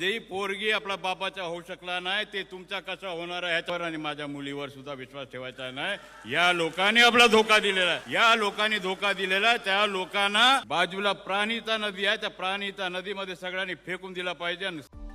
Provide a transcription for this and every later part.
जेही पोरगी आपला बापाचा होऊ शकला नाही ते तुमचा कसा होणार आहे ह्याच्यावर आणि माझ्या मुलीवर सुद्धा विश्वास ठेवायचा नाही. या लोकांनी आपला धोका दिलेला आहे. या लोकांनी धोका दिलेला आहे. त्या लोकांना बाजूला प्राणीता नदी आहे. त्या प्राणीता नदीमध्ये सगळ्यांनी फेकून दिला पाहिजे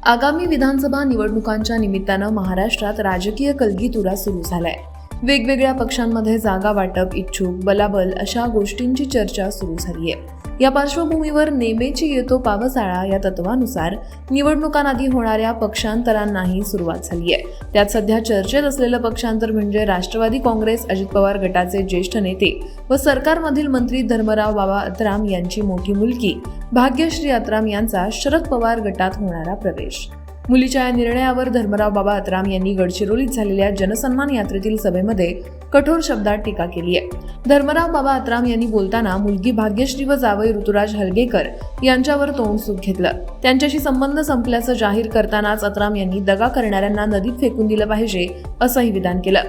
आगामी विधानसभा निवडणुकांच्या निमित्तानं महाराष्ट्रात राजकीय कलगीतुरा सुरू झालाय. वेगवेगळ्या पक्षांमध्ये जागा वाटप इच्छुक बलाबल अशा गोष्टींची चर्चा सुरू झाली आहे या पार्श्वभूमीवर नेमेची येतो पावसाळा या तत्वानुसार. निवडणुकांआधी होणाऱ्या पक्षांतरांनाही सुरुवात झाली आहे. त्यात सध्या चर्चेत असलेलं पक्षांतर म्हणजे राष्ट्रवादी काँग्रेस अजित पवार गटाचे ज्येष्ठ नेते व सरकारमधील मंत्री धर्मराव बाबा अत्राम यांची मोठी मुलगी. भाग्यश्री अत्राम यांचा शरद पवार गटात होणारा प्रवेश. मुलीच्या या निर्णयावर धर्मराव बाबा अतराम यांनी गडचिरोलीत झालेल्या जनसन्मान यात्रेतील सभेमध्ये कठोर शब्दात टीका केली आहे. धर्मराव बाबा अतराम यांनी बोलताना मुलगी भाग्यश्री व जावई ऋतुराज हलगेकर यांच्यावर तोंडसूक घेतलं. त्यांच्याशी संबंध संपल्याचं जाहीर करतानाच अतराम यांनी दगा करणाऱ्यांना नदीत फेकून दिलं पाहिजे असंही विधान केलं.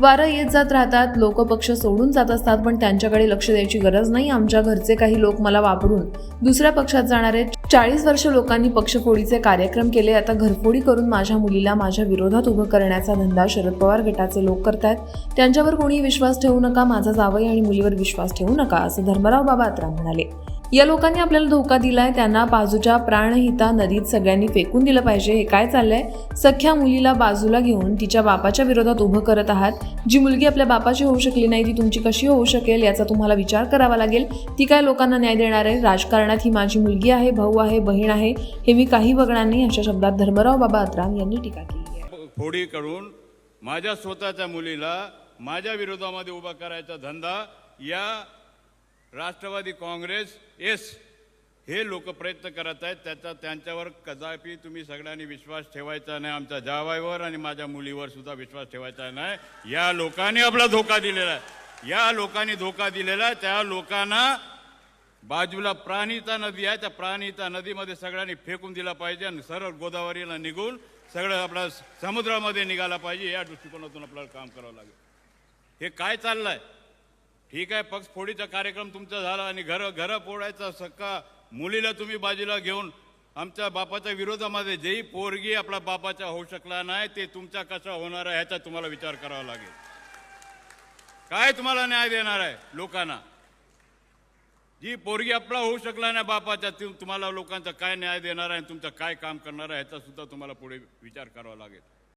वारं येत जात राहतात लोक पक्ष सोडून जात असतात पण त्यांच्याकडे लक्ष द्यायची गरज नाही. आमच्या घरचे काही लोक मला वापरून दुसऱ्या पक्षात जाणारे चाळीस वर्ष लोकांनी पक्षफोडीचे कार्यक्रम केले. आता घरफोडी करून माझ्या मुलीला माझ्या विरोधात उभं करण्याचा धंदा शरद पवार गटाचे लोक करतायत. त्यांच्यावर कोणी विश्वास ठेवू नका माझा जावई आणि मुलीवर विश्वास ठेवू नका असं धर्मराव बाबा अत्राम म्हणाले. या लोकांनी आपल्याला धोका दिलाय त्यांना बाजूच्या प्राणहिता नदीत सगळ्यांनी फेकून दिलं पाहिजे. हे काय चाललंय? सख्या मुलीला बाजूला घेऊन तिच्या बापाच्या विरोधात उभं करत आहात. जी मुलगी आपल्या बापाची होऊ शकली नाही ती तुमची कशी होऊ शकेल याचा तुम्हाला विचार करावा लागेल. ती काय लोकांना न्याय देणार आहे? राजकारणात ही माझी मुलगी आहे भाऊ आहे बहीण आहे हे मी काही बघणार नाही अशा शब्दात धर्मराव बाबा अत्राम यांनी टीका केली आहे. फोडी करून माझ्या स्वतःच्या मुलीला माझ्या विरोधामध्ये उभा करायचा धंदा या राष्ट्रवादी काँग्रेस एस हे लोक प्रयत्न करत आहेत. त्याचा त्यांच्यावर कदापि तुम्ही सगळ्यांनी विश्वास ठेवायचा नाही. आमच्या जावाईवर आणि माझ्या मुलीवर सुद्धा विश्वास ठेवायचा नाही. या लोकांनी आपला धोका दिलेला आहे. या लोकांनी धोका दिलेला आहे. त्या लोकांना बाजूला प्राणीता नदी आहे. त्या प्राणीता नदीमध्ये सगळ्यांनी फेकून दिला पाहिजे आणि सरळ गोदावरीला निघून सगळं आपला समुद्रामध्ये निघाला पाहिजे. या दृष्टिकोनातून आपल्याला काम करावं लागेल. हे काय चाललं आहे ठीक आहे पक्ष फोडीचा कार्यक्रम तुमचा झाला आणि घर घर फोडायचा सक्का मुलीला तुम्ही बाजूला घेऊन आमच्या बापाच्या विरोधामध्ये जेही पोरगी आपला बापाचा होऊ शकला नाही ते तुमचा कसा होणार आहे ह्याचा तुम्हाला विचार करावा लागेल. काय तुम्हाला न्याय देणार आहे लोकांना? जी पोरगी आपला होऊ शकला नाही बापाच्या तुम्हाला लोकांचा काय न्याय देणार आहे आणि तुमचं काय काम करणार आहे ह्याचा सुद्धा तुम्हाला पुढे विचार करावा लागेल.